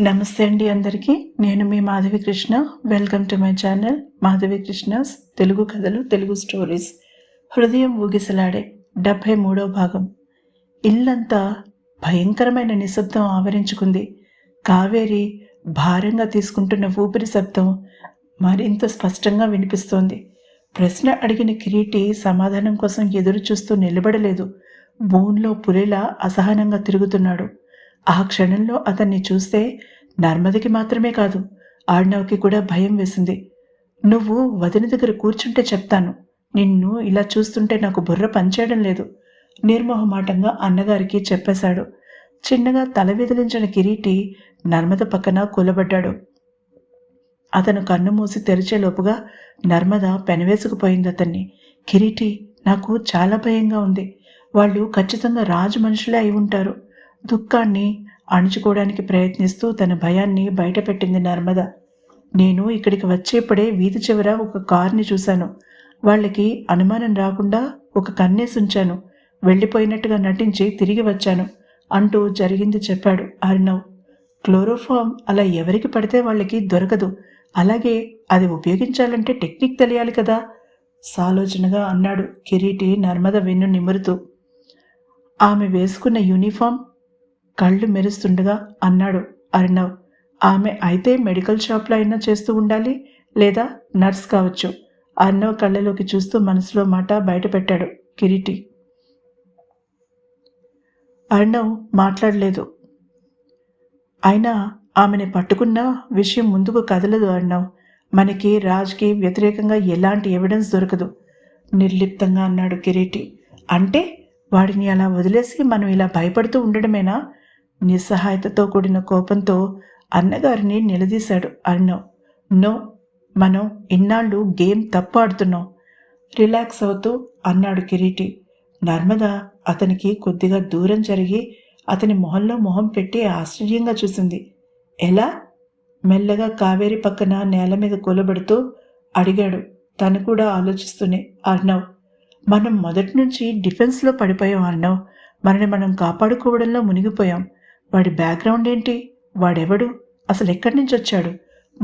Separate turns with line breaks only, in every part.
నమస్తే అండి అందరికీ. నేను మీ Madhavi Krishna. Welcome to my channel Madhavi Krishnas. Telugu కథలు తెలుగు స్టోరీస్ హృదయం ఊగిసలాడే డెబ్భై మూడో భాగం. ఇల్లంతా భయంకరమైన నిశ్శబ్దం ఆవరించుకుంది. కావేరి భారంగా తీసుకుంటున్న ఊపిరి శబ్దం మరింత స్పష్టంగా వినిపిస్తోంది. ప్రశ్న అడిగిన కిరీటి సమాధానం కోసం ఎదురు చూస్తూ నిలబడలేదు. బోన్లో పులిలా అసహనంగా తిరుగుతున్నాడు. ఆ క్షణంలో అతన్ని చూస్తే నర్మదికి మాత్రమే కాదు ఆర్ణవ్కి కూడా భయం వేసింది. నువ్వు వదిన దగ్గర కూర్చుంటే చెప్తాను. నిన్ను ఇలా చూస్తుంటే నాకు బుర్ర పనిచేయడం లేదు నిర్మోహమాటంగా అన్నగారికి చెప్పేశాడు. చిన్నగా తల విదిలించిన కిరీటి నర్మద పక్కన కూలబడ్డాడు. అతను కన్ను మూసి తెరిచేలోపుగా నర్మద పెనవేసుకుపోయింది అతన్ని. కిరీటి నాకు చాలా భయంగా ఉంది. వాళ్ళు ఖచ్చితంగా రాజు మనుషులే అయి ఉంటారు. దుఃఖాన్ని అణుచుకోవడానికి ప్రయత్నిస్తూ తన భయాన్ని బయటపెట్టింది నర్మద. నేను ఇక్కడికి వచ్చేప్పుడే వీధి చివర ఒక కార్ని చూశాను. వాళ్ళకి అనుమానం రాకుండా ఒక కన్నేసి ఉంచాను వెళ్ళిపోయినట్టుగా నటించి తిరిగి వచ్చాను. అంటూ జరిగింది చెప్పాడు అర్ణవ్. క్లోరోఫామ్ అలా ఎవరికి పడితే వాళ్ళకి దొరకదు. అలాగే అది ఉపయోగించాలంటే టెక్నిక్ తెలియాలి కదా? సాలోచనగా అన్నాడు కిరీటి నర్మద వెన్ను నిమురుతూ. ఆమె వేసుకున్న యూనిఫామ్ కళ్ళు మెరుస్తుండగా అన్నాడు అర్ణవ్ ఆమె అయితే మెడికల్ షాప్లో అయినా చేస్తూ ఉండాలి లేదా నర్స్ కావచ్చు. అర్ణవ్ కళ్ళలోకి చూస్తూ మనసులో మాట బయటపెట్టాడు కిరీటి. అర్ణవ్ మాట్లాడలేదు. అయినా ఆమెని పట్టుకున్న విషయం ముందుకు కదలదు అర్ణవ్. మనకి రాజ్కి వ్యతిరేకంగా ఎలాంటి ఎవిడెన్స్ దొరకదు నిర్లిప్తంగా అన్నాడు కిరీటి. అంటే వాడిని అలా వదిలేసి మనం ఇలా భయపడుతూ ఉండడమేనా? నిస్సహాయతతో కూడిన కోపంతో అన్నగారిని నిలదీశాడు అర్ణవ్ నో మనం ఇన్నాళ్ళు గేమ్ తప్పు ఆడుతున్నాం. రిలాక్స్ అవుతూ అన్నాడు కిరీటి. నర్మద అతనికి కొద్దిగా దూరం జరిగి అతని మొహంలో మొహం పెట్టి ఆశ్చర్యంగా చూసింది. ఎలా? మెల్లగా కావేరి పక్కన నేల మీద కూలబడుతూ అడిగాడు. తను కూడా ఆలోచిస్తూనే అర్ణవ్ మనం మొదటి నుంచి డిఫెన్స్లో పడిపోయాం అర్ణవ్ మనని మనం కాపాడుకోవడంలో మునిగిపోయాం. వాడి బ్యాక్గ్రౌండ్ ఏంటి? వాడెవడు? అసలు ఎక్కడి నుంచి వచ్చాడు?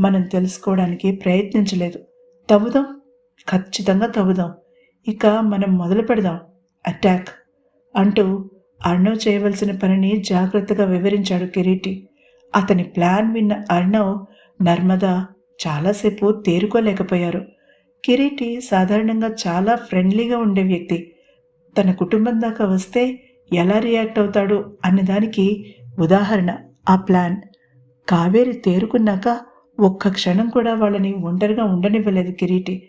మనం తెలుసుకోవడానికి ప్రయత్నించలేదు. తవ్వుదాం. ఖచ్చితంగా తవ్వుదాం. ఇక మనం మొదలు పెడదాం. అటాక్ అంటూ అర్ణవ్ చేయవలసిన పనిని జాగ్రత్తగా వివరించాడు కిరీటి. అతని ప్లాన్ విన్న అర్ణవ్ నర్మద చాలాసేపు తేరుకోలేకపోయారు. కిరీటి సాధారణంగా చాలా ఫ్రెండ్లీగా ఉండే వ్యక్తి. తన కుటుంబం దాకా వస్తే ఎలా రియాక్ట్ అవుతాడు అన్నదానికి ఉదాహరణ ఆ ప్లాన్. కావేరి తేరుకున్నాక ఒక్క క్షణం కూడా వాళ్ళని ఒంటరిగా ఉండనివ్వలేదు కిరీటి.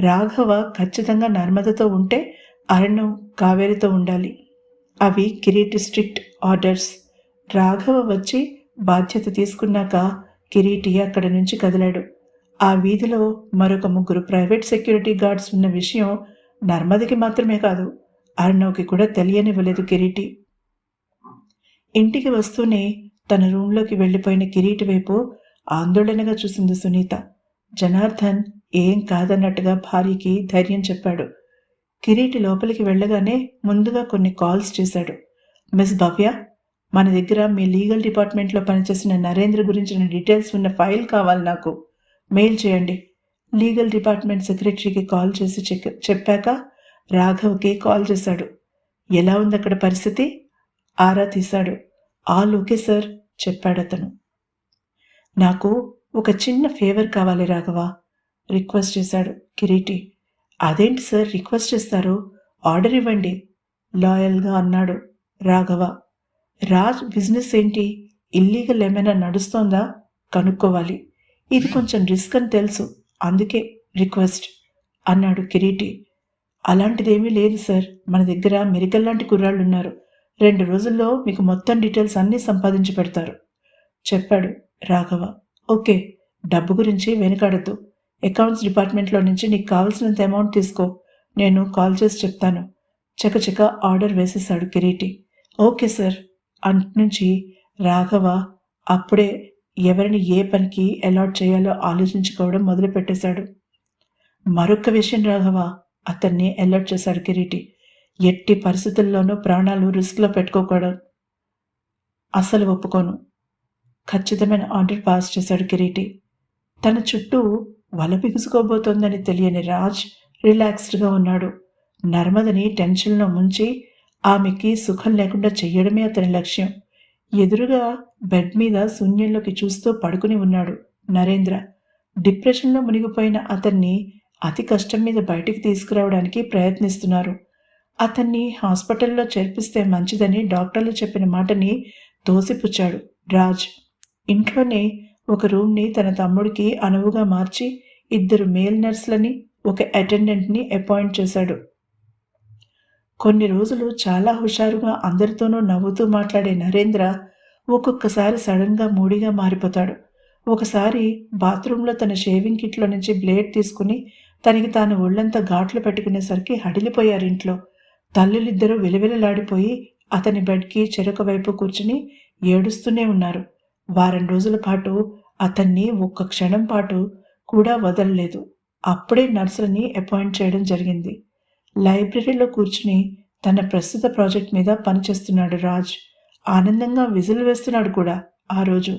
రాఘవ ఖచ్చితంగా నర్మదతో ఉంటే అరణ్యం కావేరితో ఉండాలి. అవి కిరీటి స్ట్రిక్ట్ ఆర్డర్స్. రాఘవ వచ్చి బాధ్యత తీసుకున్నాక కిరీటి అక్కడి నుంచి కదిలాడు. ఆ వీధిలో మరొక ముగ్గురు ప్రైవేట్ సెక్యూరిటీ గార్డ్స్ ఉన్న విషయం నర్మదికి మాత్రమే కాదు అర్ణవ్కి కూడా తెలియనివ్వలేదు కిరీటి. ఇంటికి వస్తూనే తన రూంలోకి వెళ్ళిపోయిన కిరీటి వైపు ఆందోళనగా చూసింది సునీత. జనార్దన్ ఏం కాదన్నట్టుగా భార్యకి ధైర్యం చెప్పాడు. కిరీటి లోపలికి వెళ్ళగానే ముందుగా కొన్ని కాల్స్ చేశాడు. మిస్ భవ్య మన దగ్గర మీ లీగల్ డిపార్ట్మెంట్లో పనిచేసిన నరేంద్ర గురించిన డీటెయిల్స్ ఉన్న ఫైల్ కావాలి నాకు. మెయిల్ చేయండి. లీగల్ డిపార్ట్మెంట్ సెక్రటరీకి కాల్ చేసి చెక్ చెప్పాక రాఘవ్కి కాల్ చేశాడు. ఎలా ఉంది అక్కడ పరిస్థితి? ఆరా తీశాడు ఆల్ ఓకే సార్ చెప్పాడతను. నాకు ఒక చిన్న ఫేవర్ కావాలి రాఘవ రిక్వెస్ట్ చేశాడు కిరీటి. అదేంటి సార్ రిక్వెస్ట్ చేస్తారు? ఆర్డర్ ఇవ్వండి లాయల్గా అన్నాడు రాఘవ. రాజ్ బిజినెస్ ఏంటి? ఇల్లీగల్ ఏమైనా నడుస్తోందా? కనుక్కోవాలి. ఇది కొంచెం రిస్క్ అని తెలుసు అందుకే రిక్వెస్ట్ అన్నాడు కిరీటి. అలాంటిదేమీ లేదు సార్. మన దగ్గర మెరికల్ లాంటి కుర్రాళ్ళు ఉన్నారు రెండు రోజుల్లో మీకు మొత్తం డీటెయిల్స్ అన్నీ సంపాదించి పెడతారు. చెప్పాడు రాఘవ. ఓకే డబ్బు గురించి వెనుకాడద్దు. అకౌంట్స్ డిపార్ట్మెంట్లో నుంచి నీకు కావాల్సినంత అమౌంట్ తీసుకో. నేను కాల్ చేసి చెప్తాను. చకచక ఆర్డర్ వేసేశాడు కిరీటి. ఓకే సార్ నుంచి రాఘవ అప్పుడే ఎవరిని ఏ పనికి అలాట్ చేయాలో ఆలోచించుకోవడం మొదలుపెట్టేశాడు. మరొక విషయం రాఘవ అతన్ని అలర్ట్ చేశాడు కిరీటి. ఎట్టి పరిస్థితుల్లోనూ ప్రాణాలు రిస్క్లో పెట్టుకోకూడదు. అసలు ఒప్పుకోను. ఖచ్చితమైన ఆర్డర్ పాస్ చేశాడు కిరీటి. తన చుట్టూ వల బిగుసుకోబోతోందని తెలియని రాజ్ రిలాక్స్డ్గా ఉన్నాడు. నర్మదని టెన్షన్లో ముంచి ఆమెకి సుఖం లేకుండా చెయ్యడమే అతని లక్ష్యం. ఎదురుగా బెడ్ మీద శూన్యంలోకి చూస్తూ పడుకుని ఉన్నాడు నరేంద్ర. డిప్రెషన్లో మునిగిపోయిన అతన్ని అతి కష్టం మీద బయటికి తీసుకురావడానికి ప్రయత్నిస్తున్నారు. అతన్ని హాస్పిటల్లో చేర్పిస్తే మంచిదని డాక్టర్లు చెప్పిన మాటని తోసిపుచ్చాడు రాజ్. ఇంట్లోనే ఒక రూమ్ని తన తమ్ముడికి అనువుగా మార్చి ఇద్దరు మేల్ నర్సులని ఒక అటెండెంట్ని అపాయింట్ చేశాడు. కొన్ని రోజులు చాలా హుషారుగా అందరితోనూ నవ్వుతూ మాట్లాడే నరేంద్ర ఒక్కొక్కసారి సడన్గా మూడిగా మారిపోతాడు. ఒకసారి బాత్రూంలో తన షేవింగ్ కిట్లో నుంచి బ్లేడ్ తీసుకుని తనకి తాను ఒళ్ళంతా ఘాట్లు పెట్టుకునేసరికి హడిలిపోయారు ఇంట్లో. తల్లులిద్దరూ విలవిలలాడిపోయి అతని బెడ్కి చెరొక వైపు కూర్చుని ఏడుస్తూనే ఉన్నారు. వారం రోజుల పాటు అతన్ని ఒక్క క్షణం పాటు కూడా వదలలేదు. అప్పుడే నర్సులని అపాయింట్ చేయడం జరిగింది. లైబ్రరీలో కూర్చుని తన ప్రస్తుత ప్రాజెక్ట్ మీద పనిచేస్తున్నాడు రాజ్. ఆనందంగా విజులు వేస్తున్నాడు కూడా ఆ రోజు.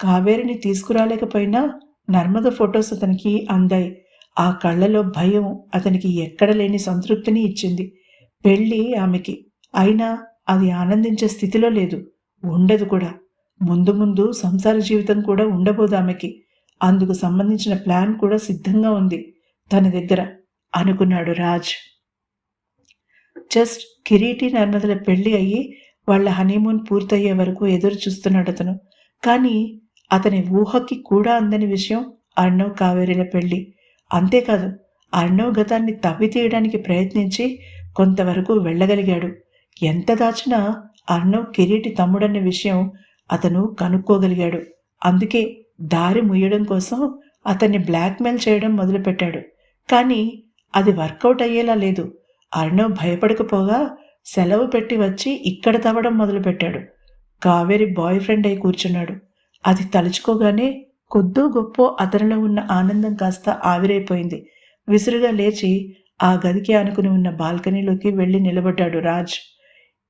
కావేరిని తీసుకురాలేకపోయినా నర్మద ఫొటోస్ అతనికి అందాయి. ఆ కళ్ళలో భయం అతనికి ఎక్కడ లేని సంతృప్తిని ఇచ్చింది. పెళ్ళి ఆమెకి. అయినా అది ఆనందించే స్థితిలో లేదు. ఉండదు కూడా. ముందు ముందు సంసార జీవితం కూడా ఉండబోదు ఆమెకి. అందుకు సంబంధించిన ప్లాన్ కూడా సిద్ధంగా ఉంది. తన దగ్గర అనుకున్నాడు రాజ్. జస్ట్ కిరీటి నర్మదల పెళ్ళి అయ్యి వాళ్ళ హనీమూన్ పూర్తయ్యే వరకు ఎదురు చూస్తున్నాడు అతను. కానీ అతని ఊహకి కూడా అందని విషయం అర్ణవ్ కావేరీల పెళ్ళి అంతేకాదు అర్ణవ్ గతాన్ని తవ్వి తీయడానికి ప్రయత్నించి కొంతవరకు వెళ్ళగలిగాడు. ఎంత దాచినా అర్ణవ్ కిరీటి తమ్ముడన్న విషయం అతను కనుక్కోగలిగాడు. అందుకే దారి ముయ్యడం కోసం అతన్ని బ్లాక్మెయిల్ చేయడం మొదలుపెట్టాడు. కానీ అది వర్కౌట్ అయ్యేలా లేదు. అర్ణవ్ భయపడకపోగా సెలవు పెట్టి వచ్చి ఇక్కడ తవ్వడం మొదలుపెట్టాడు. కావేరి బాయ్ ఫ్రెండ్ అయి కూర్చున్నాడు. అది తలుచుకోగానే కొద్దో గొప్ప అతనిలో ఉన్న ఆనందం కాస్త ఆవిరైపోయింది. విసురుగా లేచి ఆ గదికి ఆనుకుని ఉన్న బాల్కనీలోకి వెళ్ళి నిలబడ్డాడు రాజ్.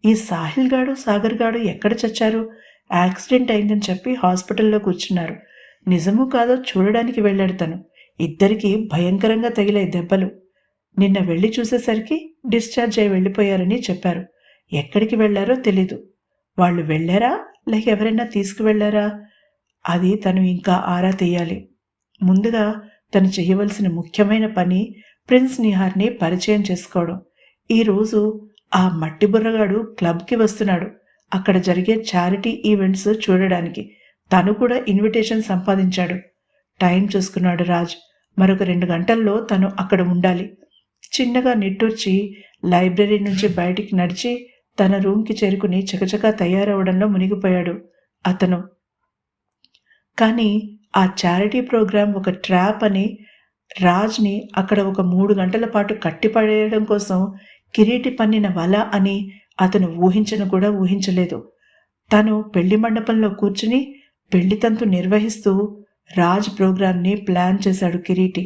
ఈ సాహిల్ గాడు సాగర్ గాడు ఎక్కడ చచ్చారు? యాక్సిడెంట్ అయిందని చెప్పి హాస్పిటల్లో కూర్చున్నారు. నిజము కాదో చూడడానికి వెళ్ళాడు తను. ఇద్దరికీ భయంకరంగా తగిలే దెబ్బలు. నిన్న వెళ్ళి చూసేసరికి డిశ్చార్జ్ అయి వెళ్ళిపోయారని చెప్పారు. ఎక్కడికి వెళ్ళారో తెలీదు. వాళ్ళు వెళ్ళారా? లేక ఎవరైనా తీసుకువెళ్ళారా? అది తను ఇంకా ఆరా తీయాలి. ముందుగా తను చేయవలసిన ముఖ్యమైన పని ప్రిన్స్ నిహార్ని పరిచయం చేసుకోవడం. ఈరోజు ఆ మట్టి బుర్రగాడు క్లబ్కి వస్తున్నాడు. అక్కడ జరిగే చారిటీ ఈవెంట్స్ చూడడానికి. తను కూడా ఇన్విటేషన్ సంపాదించాడు. టైం చూసుకున్నాడు రాజ్. మరొక రెండు గంటల్లో తను అక్కడ ఉండాలి. చిన్నగా నిట్టూర్చి లైబ్రరీ నుంచి బయటికి నడిచి తన రూమ్కి చేరుకుని చకచకా తయారవడంలో మునిగిపోయాడు అతను. కానీ ఆ చారిటీ ప్రోగ్రాం ఒక ట్రాప్ అని రాజ్ని అక్కడ ఒక మూడు గంటల పాటు కట్టిపడేయడం కోసం కిరీటి పన్నిన వల అని అతను ఊహించను కూడా ఊహించలేదు. తను పెళ్ళి మండపంలో కూర్చుని పెళ్ళితంతు నిర్వహిస్తూ రాజ్ ప్రోగ్రాంని ప్లాన్ చేశాడు కిరీటి.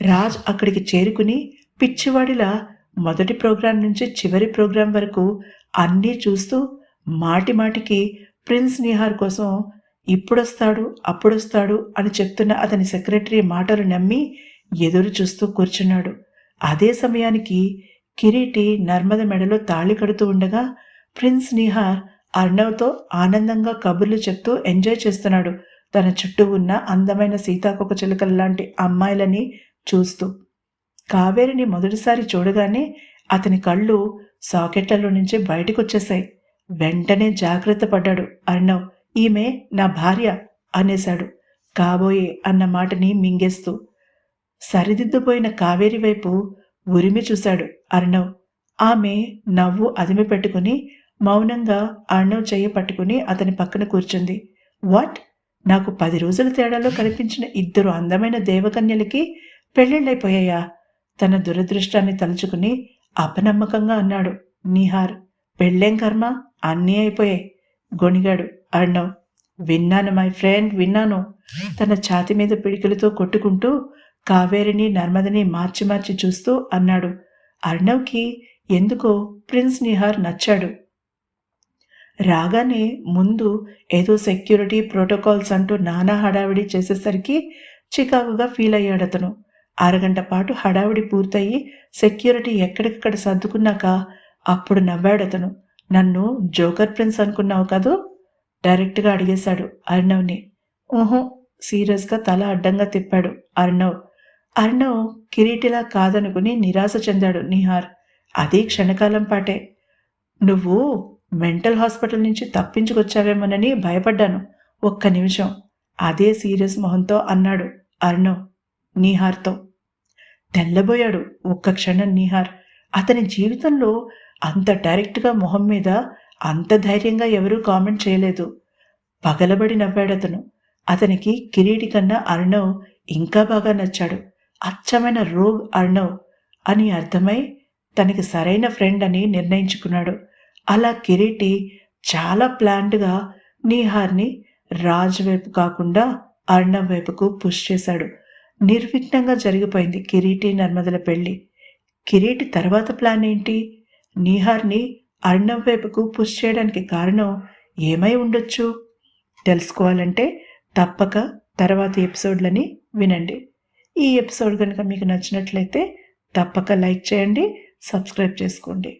రాజ్ అక్కడికి చేరుకుని పిచ్చివాడిలా మొదటి ప్రోగ్రాం నుంచి చివరి ప్రోగ్రాం వరకు అన్నీ చూస్తూ మాటి మాటికి ప్రిన్స్ నిహార్ కోసం ఇప్పుడొస్తాడు అప్పుడొస్తాడు అని చెప్తున్న అతని సెక్రటరీ మాటలు నమ్మి ఎదురు చూస్తూ కూర్చున్నాడు. అదే సమయానికి కిరీటి నర్మద మెడలో తాళి కడుతూ ఉండగా ప్రిన్స్ నిహార్ అర్ణవ్తో ఆనందంగా కబుర్లు చెప్తూ ఎంజాయ్ చేస్తున్నాడు. తన చుట్టూ ఉన్న అందమైన సీతాకొక చిలుకల లాంటి అమ్మాయిలని చూస్తూ. కావేరిని మొదటిసారి చూడగానే అతని కళ్ళు సాకెట్లలో నుంచి బయటకు వచ్చేశాయి వెంటనే జాగ్రత్త పడ్డాడు అర్ణవ్. ఈమె నా భార్య అనేశాడు. కాబోయే అన్న మాటని మింగేస్తూ సరిదిద్దుపోయిన కావేరి వైపు ఉరిమి చూశాడు అర్ణవ్. ఆమె నవ్వు అదిమి పెట్టుకుని మౌనంగా అర్ణవ్ చెయ్యి పట్టుకుని అతని పక్కన కూర్చుంది. వాట్? నాకు పది రోజుల తేడాలో కనిపించిన ఇద్దరు అందమైన దేవకన్యలకి పెళ్ళిళ్ళైపోయాయా? తన దురదృష్టాన్ని తలుచుకుని అపనమ్మకంగా అన్నాడు నిహార్. పెళ్ళేం కర్మ? అన్నీ అయిపోయాయి గొణిగాడు అర్ణవ్. విన్నాను మై ఫ్రెండ్ విన్నాను. తన ఛాతి మీద పిడికిలతో కొట్టుకుంటూ కావేరిని నర్మదని మార్చి మార్చి చూస్తూ అన్నాడు. అర్ణవ్కి ఎందుకో ప్రిన్స్ నిహార్ నచ్చాడు. రాగానే ముందు ఏదో సెక్యూరిటీ ప్రోటోకాల్స్ అంటూ నానా హడావిడి చేసేసరికి చికాకుగా ఫీల్ అయ్యాడు అతను. అరగంట పాటు హడావిడి పూర్తయి సెక్యూరిటీ ఎక్కడికక్కడ సర్దుకున్నాక అప్పుడు నవ్వాడు అతను. నన్ను జోకర్ ప్రిన్స్ అనుకున్నావు కదూ? డైరెక్ట్గా అడిగేశాడు అర్ణవ్ని. ఊహో సీరియస్గా తల అడ్డంగా తిప్పాడు అర్ణవ్. అర్ణవ్ కిరీటిలా కాదనుకుని నిరాశ చెందాడు నిహార్. అది క్షణకాలం పాటే. నువ్వు మెంటల్ హాస్పిటల్ నుంచి తప్పించుకొచ్చావేమోనని భయపడ్డాను ఒక్క నిమిషం. అదే సీరియస్ మొహంతో అన్నాడు అర్ణవ్ నీహార్తో. తెల్లబోయాడు ఒక్క క్షణం నీహార్. అతని జీవితంలో అంత డైరెక్ట్గా మొహం మీద అంత ధైర్యంగా ఎవరూ కామెంట్ చేయలేదు. పగలబడి నవ్వాడు అతను అతనికి కిరీటి కన్నా అర్ణవ్ ఇంకా బాగా నచ్చాడు. అచ్చమైన రోగ్ అర్ణవ్ అని అర్థమై తనకి సరైన ఫ్రెండ్ అని నిర్ణయించుకున్నాడు. అలా కిరీటి చాలా ప్లాంట్గా నీహార్ని రాజ్ వైపు కాకుండా అర్ణవ్ వైపుకు పుష్ చేశాడు. నిర్విఘ్నంగా జరిగిపోయింది కిరీటి నర్మదల పెళ్ళి. కిరీటి తర్వాత ప్లాన్ ఏంటి? నీహార్ని అర్ణవ్ వైపుకు పుష్ చేయడానికి కారణం ఏమై ఉండొచ్చు? తెలుసుకోవాలంటే తప్పక తర్వాత ఎపిసోడ్లని వినండి. ఈ ఎపిసోడ్ కనుక మీకు నచ్చినట్లయితే తప్పక లైక్ చేయండి సబ్స్క్రైబ్ చేసుకోండి.